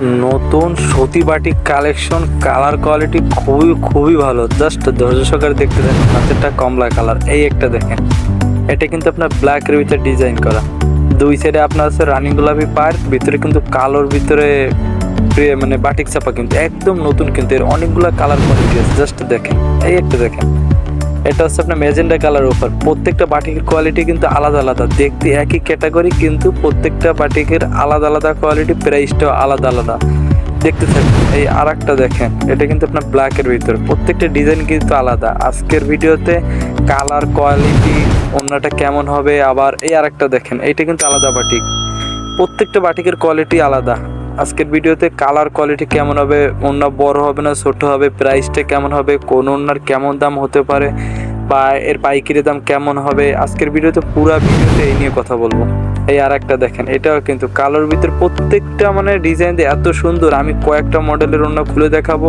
নতুন সতী batik collection colour quality খুবই খুবই ভালো। জাস্ট ধৈর্য সহকারে দেখতে দেখেন হাতেরটা কমলা কালার এই একটা দেখেন। এটা কিন্তু আপনার ব্ল্যাকের ভিতরে ডিজাইন করা। দুই সাইডে আপনার আছে রানিং গোলাপি পার্ক ভিতরে কিন্তু কালোর ভিতরে মানে বাটিক চাপা কিন্তু, একদম নতুন কিন্তু। এর অনেকগুলো কালার কোয়ালিটি আছে। জাস্ট দেখেন। এই একটা দেখেন। এটা হচ্ছে আপনার মেজেন্ডা কালার উপর প্রত্যেকটা বাটিকের কোয়ালিটি কিন্তু আলাদা আলাদা। দেখতে একই ক্যাটাগরি কিন্তু প্রত্যেকটা বাটিকের আলাদা আলাদা কোয়ালিটি প্রাইসটাও আলাদা আলাদা। দেখতে থাকুন, এই আর দেখেন, এটা কিন্তু আপনার ব্ল্যাকের ভিতরে। প্রত্যেকটা ডিজাইন কিন্তু আলাদা। আজকের ভিডিওতে কালার কোয়ালিটি অন্যটা কেমন হবে, আবার এই আর দেখেন, এইটা কিন্তু আলাদা বাটিক। প্রত্যেকটা বাটিকের কোয়ালিটি আলাদা। আজকের ভিডিওতে কালার কোয়ালিটি কেমন হবে অন্য বড় হবে না ছোট হবে প্রাইসটা কেমন হবে, কোন অন্যার কেমন দাম হতে পারে, বা এর পাইকারি দাম কেমন হবে, আজকের ভিডিওতে পুরো ভিডিওতে এই নিয়ে কথা বলব। এই আর একটা দেখেন, এটাও কিন্তু কালোর ভিতর প্রত্যেকটা মানে ডিজাইন এত সুন্দর, আমি কয়েকটা মডেলের অন্য খুলে দেখাবো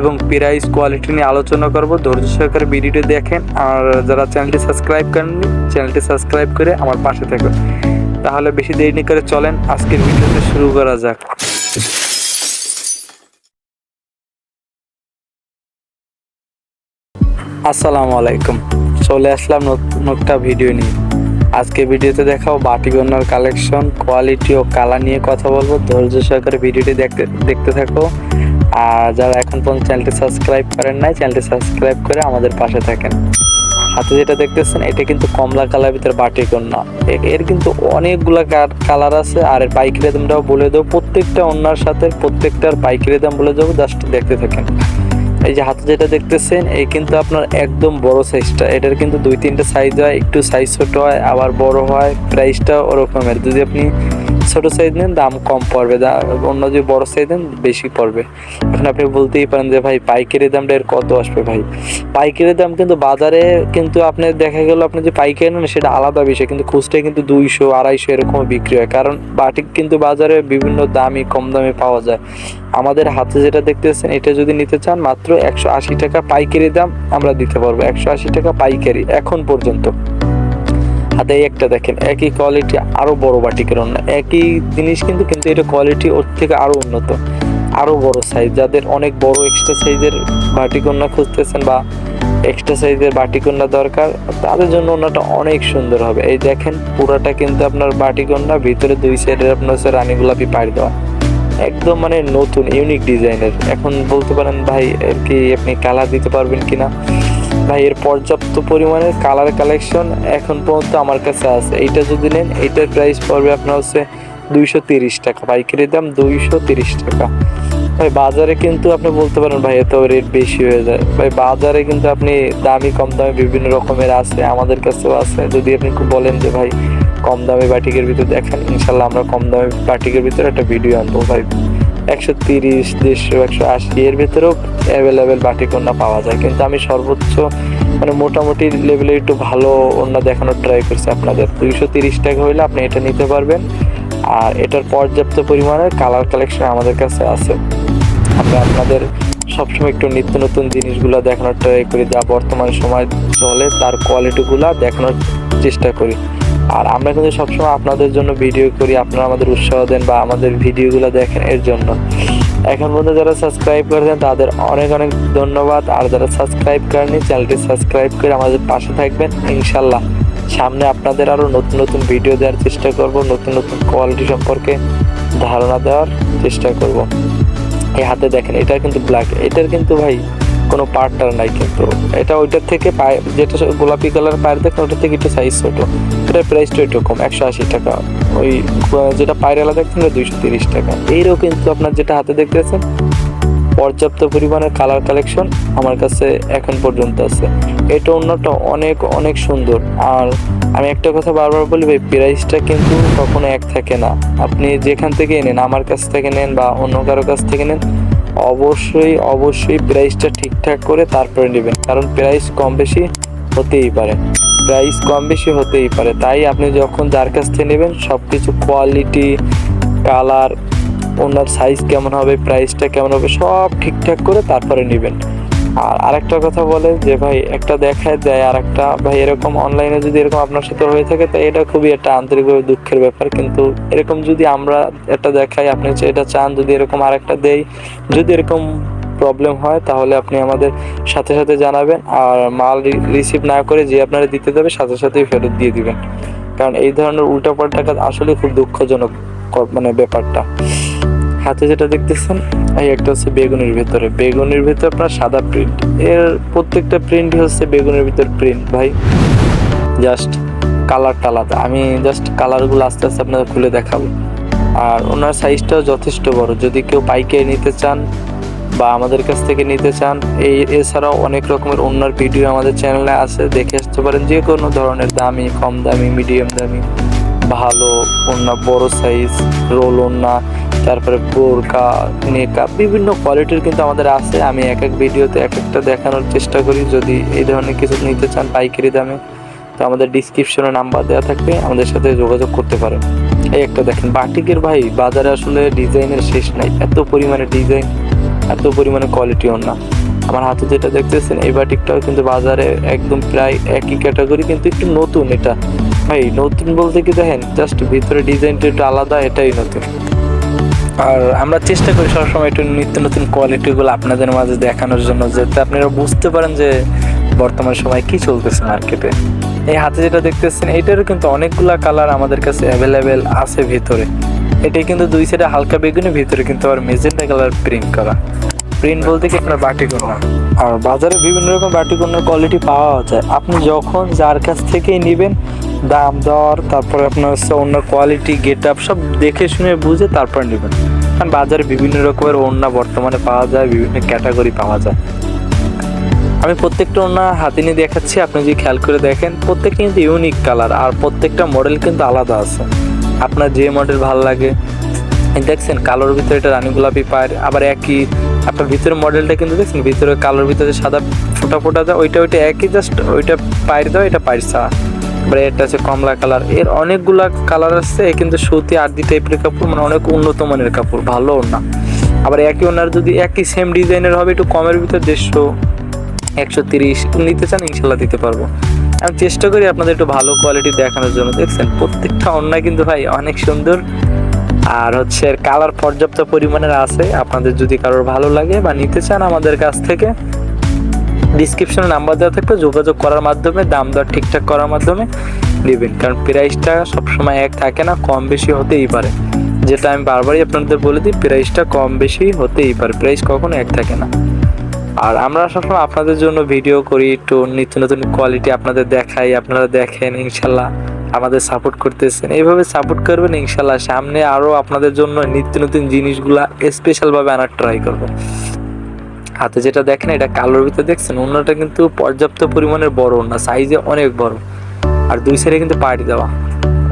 এবং প্রাইস কোয়ালিটি নিয়ে আলোচনা করব। ধৈর্য সহকারে ভিডিওটি দেখেন, আর যারা চ্যানেলটি সাবস্ক্রাইব করেননি চ্যানেলটি সাবস্ক্রাইব করে আমার পাশে থাকুন তাহলে বেশি দেরি করে চলেন, আজকের ভিডিওতে শুরু করা যাক। আসসালামু আলাইকুম, চলে আসলাম নতুন একটা ভিডিও নিয়ে। আজকে ভিডিওতে দেখাবো বাটিগন্যার কালেকশন, কোয়ালিটি ও কালার নিয়ে কথা বলব। ধৈর্য সহকারে ভিডিওটি দেখতে দেখতে থাকো। আর যারা এখন পর্যন্ত চ্যানেলটি সাবস্ক্রাইব করেন নাই, চ্যানেলটি সাবস্ক্রাইব করে আমাদের পাশে থাকেন। হাতে যেটা দেখতেছেন, এটা কিন্তু কমলা কালার ভিতরে বাটিকন্যা এ- এর কিন্তু অনেকগুলা কালার আছে, আর এর পাইকারি দামটাও বলে দেবো। প্রত্যেকটা অন্যার সাথে প্রত্যেকটার পাইকারি দাম বলে দেবো, জাস্ট দেখতে থাকেন। এই যে হাতে যেটা দেখতেছেন, এই কিন্তু আপনার একদম বড় সাইজটা এটার কিন্তু দুই তিনটা সাইজ হয়, একটু সাইজ ছোট হয়, আবার বড় হয় প্রাইসটা ওরকমের। যদি আপনি ছোট সাইজ নেন, দাম কম পড়বে। অন্য যে বড় সাইজ নেন, বেশি পড়বে। এখন আপনি বলতেই পারেন যে, ভাই, পাইকারি দামটা এর কত আসবে ভাই? পাইকারি দাম কিন্তু বাজারে কিন্তু আপনি দেখা গেল আপনি যে পাইকারি নেন, সেটা আলাদা বিষয়। কিন্তু খুচরা কিন্তু দুইশো, আড়াইশো এরকম বিক্রি হয়। কারণ বাটিক কিন্তু বাজারে বিভিন্ন দামি, কম দামে পাওয়া যায়। আমাদের হাতে যেটা দেখতেছেন, এটা যদি নিতে চান, মাত্র একশো আশি টাকা পাইকারি দাম আমরা দিতে পারব। একশো আশি টাকা পাইকারি, এখন পর্যন্ত। হাতে একটা দেখেন, একই কোয়ালিটি আরও বড় বাটিকের অন্য, একই জিনিস কিন্তু কিন্তু এটা কোয়ালিটি ওর থেকে আরও উন্নত, আরও বড় সাইজ যাদের অনেক বড় এক্সট্রা সাইজের বাটিকন্যা খুঁজতেছেন বা এক্সট্রা সাইজের বাটিকন্যা দরকার, তাদের জন্য ওনাটা অনেক সুন্দর হবে। এই দেখেন, পুরাটা কিন্তু আপনার বাটিকন্যা, ভিতরে দুই সাইডের আপনার হচ্ছে রানী গোলাপি পাড়ি দেওয়া। একদম মানে নতুন ইউনিক ডিজাইনের এখন বলতে পারেন, ভাই, এর কি আপনি কালার দিতে পারবেন কিনা? ভাই, এর পর্যাপ্ত পরিমাণের কালার কালেকশন এখন পর্যন্ত আমার কাছে আছে। এইটা যদি নেন এইটার প্রাইস পড়বে আপনার হচ্ছে দুইশো তিরিশ টাকা। পাইকারি দাম দুইশো তিরিশ টাকা। ভাই, বাজারে কিন্তু আপনি বলতে পারেন, ভাই, এত রেট বেশি হয়ে যায়। ভাই, বাজারে কিন্তু আপনি দামি, কম দামে বিভিন্ন রকমের আছে, আমাদের কাছেও আছে। যদি আপনি খুব বলেন যে, ভাই, কম দামে বাটিকের ভিতরে দেখেন, ইনশাল্লাহ আমরা কম দামে বাটিকের ভিতরে একটা ভিডিও আনব, ভাই। একশো তিরিশ, দেড়শো, একশো আশি, এর ভেতরেও অ্যাভেলেবেল বাটিকন্যা পাওয়া যায়। কিন্তু আমি সর্বোচ্চ মানে মোটামুটি লেভেলে একটু ভালো অন্য দেখানোর ট্রাই করছি আপনাদের। দুইশো তিরিশ টাকা হইলে আপনি এটা নিতে পারবেন। আর এটার পর্যাপ্ত পরিমাণের কালার কালেকশন আমাদের কাছে আছে। আমরা আপনাদের সবসময় একটু নিত্য নতুন জিনিসগুলো দেখানোর ট্রাই করি, যা বর্তমান সময় চলে, তার কোয়ালিটিগুলো দেখানোর চেষ্টা করি। আর আমরা কিন্তু সবসময় আপনাদের জন্য ভিডিও করি, আপনারা আমাদের উৎসাহ দেন বা আমাদের ভিডিওগুলো দেখেন এর জন্য। এখন পর্যন্ত যারা সাবস্ক্রাইব করেছেন, তাদের অনেক অনেক ধন্যবাদ। আর যারা সাবস্ক্রাইব করেনি চ্যানেলটি সাবস্ক্রাইব করে আমাদের পাশে থাকবেন, ইনশাল্লাহ। সামনে আপনাদের আরও নতুন নতুন ভিডিও দেওয়ার চেষ্টা করব, নতুন নতুন কোয়ালিটি সম্পর্কে ধারণা দেওয়ার চেষ্টা করব। এই হাতে দেখেন, এটা কিন্তু ব্ল্যাক এটার কিন্তু ভাই কোনো পার্টটার নাই কিন্তু। এটা ওইটার থেকে পায়ে, যেটা গোলাপি কালার পায়ের দেখেন ওটার থেকে একটু সাইজ ছোটো। এটার প্রাইসটা একটু কম, একশো আশি টাকা। ওই যেটা পায়রালা দেখছেন ওটা দুইশো তিরিশ টাকা। এইরও কিন্তু আপনার যেটা হাতে দেখতেছেন, পর্যাপ্ত পরিমাণের কালার কালেকশন আমার কাছে এখন পর্যন্ত আছে। এটা অন্যটা অনেক অনেক সুন্দর। আর আমি একটা কথা বারবার বলি ভাই প্রাইসটা কিন্তু কখনো এক থাকে না। আপনি যেখান থেকে নেন আমার কাছ থেকে নেন বা অন্য কারও কাছ থেকে নেন অবশ্যই অবশ্যই প্রাইসটা ঠিকঠাক করে তারপরে নেবেন। কারণ প্রাইস কম বেশি হতেই পারে। প্রাইস কম বেশি হতেই পারে। তাই আপনি যখন যার কাছ থেকে নেবেন সব কিছু কোয়ালিটি কালার ওনার সাইজ কেমন হবে প্রাইসটা কেমন হবে, সব ঠিকঠাক করে তারপরে নেবেন। আর আরেকটা কথা বলে যে ভাই, একটা দেখায় দেয় আর একটা, ভাই, এরকম অনলাইনে যদি এরকম আপনার সাথে হয়ে থাকে, তো এটা খুবই একটা আন্তরিকভাবে দুঃখের ব্যাপার। কিন্তু এরকম যদি আমরা একটা দেখাই, আপনি এটা চান, যদি এরকম আরেকটা দেই, যদি এরকম প্রবলেম হয়, তাহলে আপনি আমাদের সাথে সাথে জানাবেন আর মাল রিসিভ না করে যে আপনারা দিতে দেবে, সাথে সাথেই ফেরত দিয়ে দিবেন। কারণ এই ধরনের উল্টাপাল্টা কাজ আসলে খুব দুঃখজনক মানে ব্যাপারটা। হাতে যেটা দেখতেছেন, এই একটা হচ্ছে বেগুনের ভিতরে। বেগুনের ভিতরে আপনার সাদা প্রিন্ট এর প্রত্যেকটা প্রিন্টই হচ্ছে বেগুনের ভিতর প্রিন্ট ভাই। জাস্ট কালারটা আলাদা। আমি জাস্ট কালারগুলো আস্তে আস্তে আপনাদের খুলে দেখাবো। আর ওনার সাইজটাও যথেষ্ট বড়। যদি কেউ পাইকারি নিতে চান বা আমাদের কাছ থেকে নিতে চান, এই এছাড়াও অনেক রকমের অন্যার ভিডিও আমাদের চ্যানেলে আছে। দেখে আসতে পারেন। যে কোনো ধরনের দামি, কম দামি মিডিয়াম দামি। ভালো ওন্না বড় সাইজ রোল ওন্না তারপরে বোরকা নেকা বিভিন্ন কোয়ালিটির কিন্তু আমাদের আছে। আমি এক এক ভিডিওতে এক একটা দেখানোর চেষ্টা করি। যদি এই ধরনের কিছু নিতে চান পাইকারি দামে, তো আমাদের ডিসক্রিপশনে নাম্বার দেওয়া থাকবে। আমাদের সাথে যোগাযোগ করতে পারেন। এই একটা দেখেন, বাটিকের ভাই, বাজারে আসলে ডিজাইনের শেষ নাই। এত পরিমাণে ডিজাইন এত পরিমাণে কোয়ালিটি না আমার হাতে যেটা দেখতেছেন, এই বাটিকটাও কিন্তু বাজারে একদম প্রায় একই ক্যাটাগরি কিন্তু একটু নতুন এটা। ভাই, নতুন বলতে কি দেখেন? জাস্ট ভিতরে ডিজাইনটা একটু আলাদা, এটাই নতুন। আর আমরা চেষ্টা করি সবসময় একটু নিত্য নতুন কোয়ালিটিগুলো আপনাদের মাঝে দেখানোর জন্য, যাতে আপনারা বুঝতে পারেন যে বর্তমান সময় কি চলতেছে মার্কেটে এই হাতে যেটা দেখতেছেন, এটারও কিন্তু অনেকগুলা কালার আমাদের কাছে অ্যাভেলেবেল আছে ভিতরে। এটাই কিন্তু দুই সাইডে হালকা বেগুনি ভিতরে কিন্তু আবার মেজেন্টা কালার প্রিন্ট করা। প্রিন্ট বলতে কি আপনার বাটিকোনা আর বাজারে বিভিন্ন রকম বাটিকোনার কোয়ালিটি পাওয়া যায়। আপনি যখন যার কাছ থেকেই নেবেন দাম, দর, তারপরে আপনার হচ্ছে অন্য কোয়ালিটি গেট আপ সব দেখে শুনে বুঝে তারপর নেবেন। কারণ বাজারে বিভিন্ন রকমের ওড়না বর্তমানে পাওয়া যায়, বিভিন্ন ক্যাটাগরি পাওয়া যায়। আমি প্রত্যেকটা ওড়না হাতে নিয়ে দেখাচ্ছি, আপনি যদি খেয়াল করে দেখেন, প্রত্যেকটা কিন্তু ইউনিক কালার আর প্রত্যেকটা মডেল কিন্তু আলাদা আছে। আপনার যে মডেল ভালো লাগে। দেখছেন, কালোর ভিতরে এটা রানী গোলাপি পায়ের, আবার একই আপনার ভিতরে মডেলটা কিন্তু দেখছেন, ভিতরে কালোর ভিতরে সাদা ফোটা ফোটা দেওয়া ওইটা ওইটা একই জাস্ট ওইটা পায়ের দেওয়া, এটা পায়ের ছাড়া এবার এটা আছে, কমলা কালারের অনেকগুলা কালার আছে, কিন্তু সুতি আরদি টাইপের কাপড় মানে অনেক উন্নত মানের কাপড়, ভালো না। আবার একই ওনার যদি একই সেম ডিজাইনের হবে, একটু কমের ভিতর দেড়শো, একশো তিরিশ নিতে চান, ইনশাল্লাহ দিতে পারব। আমি চেষ্টা করি আপনাদের একটু ভালো কোয়ালিটি দেখানোর জন্য। দেখছেন, প্রত্যেকটা অন্যায় কিন্তু ভাই অনেক সুন্দর। আর হচ্ছে কালার পর্যাপ্ত পরিমাণের আছে। আপনাদের যদি কারোর ভালো লাগে বা নিতে চান আমাদের কাছ থেকে ডিসক্রিপশনে নাম্বার দেওয়া থাকবে, যোগাযোগ করার মাধ্যমে, দাম দর ঠিকঠাক করার মাধ্যমে নেবেন। কারণ প্রাইসটা সবসময় এক থাকে না, কম বেশি হতেই পারে। যেটা আমি বারবারই আপনাদের বলে দিই প্রাইসটা কম বেশি হতেই পারে। প্রাইস কখনো এক থাকে না। আর আমরা সবসময় আপনাদের জন্য ভিডিও করি, একটু নিত্য নতুন কোয়ালিটি আপনাদের দেখাই, আপনারা দেখেন, ইনশাল্লাহ আমাদের সাপোর্ট করতেছেন। এইভাবে সাপোর্ট করবেন, ইনশাল্লাহ সামনে আরও আপনাদের জন্য নিত্য নতুন জিনিসগুলা স্পেশালভাবে আনার ট্রাই করব। হাতে যেটা দেখেন, এটা কালোর ভিতরে দেখছেন অন্যটা কিন্তু পর্যাপ্ত পরিমাণের বড় ওড়না সাইজে অনেক বড়। আর দুই সাইডে কিন্তু পাড়ি দেওয়া।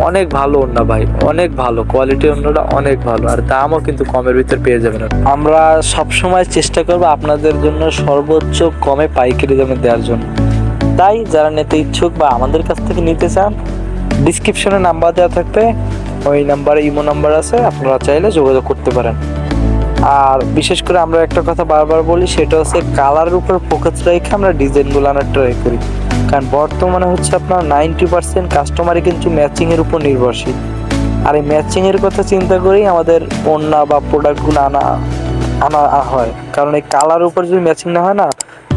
অনেক ভালো ওড়না ভাই, অনেক ভালো কোয়ালিটি ওড়নাটা অনেক ভালো, আর দামও কিন্তু কমের ভিতর পেয়ে যাবেন আমরা সব সময় চেষ্টা করব আপনাদের জন্য সর্বোচ্চ কমে পাইকারি দামে দেওয়ার জন্য। তাই যারা নিতে ইচ্ছুক বা আমাদের কাছ থেকে নিতে চান ডিসক্রিপশনে নাম্বার দেওয়া থাকবে, ওই নাম্বারে ইমো নাম্বার আছে, আপনারা চাইলে যোগাযোগ করতে পারেন। আর বিশেষ করে আমরা একটা কথা বারবার বলি, সেটা হচ্ছে কালারের উপর ফোকাস রেখে আমরা ডিজাইনগুলো আনার ট্রাই করি। কারণ বর্তমানে হচ্ছে আপনার নাইনটি পার্সেন্ট কাস্টমারই কিন্তু ম্যাচিং এর উপর নির্ভরশীল। আর এই ম্যাচিং এর কথা চিন্তা করেই আমাদের পণ্য বা প্রোডাক্টগুলো আনা আনা হয়। কারণ এই কালার উপর যদি ম্যাচিং না হয় না,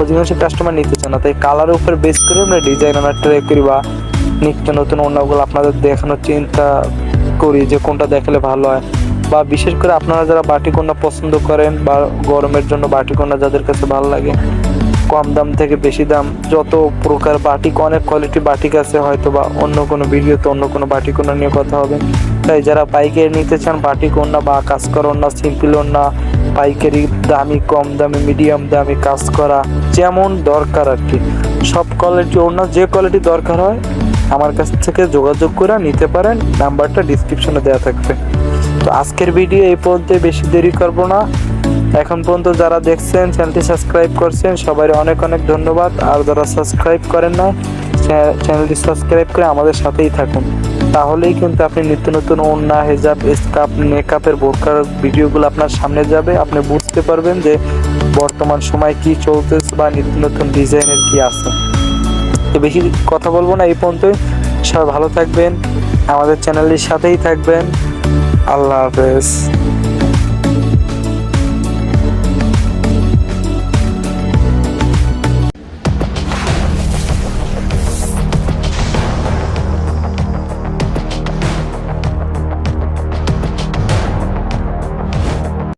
অধিকাংশ কাস্টমার নিতে চায় না। তাই কালারের উপর বেস করে আমরা ডিজাইন আনার ট্রাই করি বা নিত্য নতুন অন্যগুলো আপনাদের দেখানোর চিন্তা করি যে কোনটা দেখালে ভালো হয়। বা বিশেষ করে আপনারা যারা বাটি কন্যা পছন্দ করেন বা গরমের জন্য বাটি কন্যা যাদের কাছে ভালো লাগে, কম দাম থেকে বেশি দাম, যত প্রকার বাটিক, অনেক কোয়ালিটি বাটিক আছে হয়তো বা অন্য কোনো ভিডিওতে অন্য কোনো বাটি কন্যা নিয়ে কথা হবে। তাই যারা পাইকারি নিতে চান বাটি কন্যা বা কাজ করা ওন্না সিম্পল না পাইকারি দামি, কম দামি মিডিয়াম দামি কাজ করা যেমন দরকার আর কি। সব কোয়ালিটি অন্য যে কোয়ালিটি দরকার হয়, আমার কাছ থেকে যোগাযোগ করে নিতে পারেন, নাম্বারটা ডিসক্রিপশনে দেওয়া থাকবে। তো আজকের ভিডিও এই পর্যন্ত বেশি দেরি করব না। এখন পর্যন্ত যারা দেখছেন চ্যানেলটি সাবস্ক্রাইব করছেন সবাই অনেক অনেক ধন্যবাদ। আর যারা সাবস্ক্রাইব করেন না চ্যা- চ্যানেলটি সাবস্ক্রাইব করে আমাদের সাথেই থাকুন। তাহলেই কিন্তু আপনি নিত্য নতুন ওন্না হেজাব স্কাপ মেকআপের বোরকার ভিডিওগুলো আপনার সামনে যাবে। আপনি বুঝতে পারবেন যে বর্তমান সময় কি চলতেছে বা নিত্য নতুন ডিজাইনের কি আছে। তো বেশি কথা বলব না এই পর্যন্তই। সবাই ভালো থাকবেন, আমাদের চ্যানেলের সাথেই থাকবেন। আল্লাহ হাফেজ।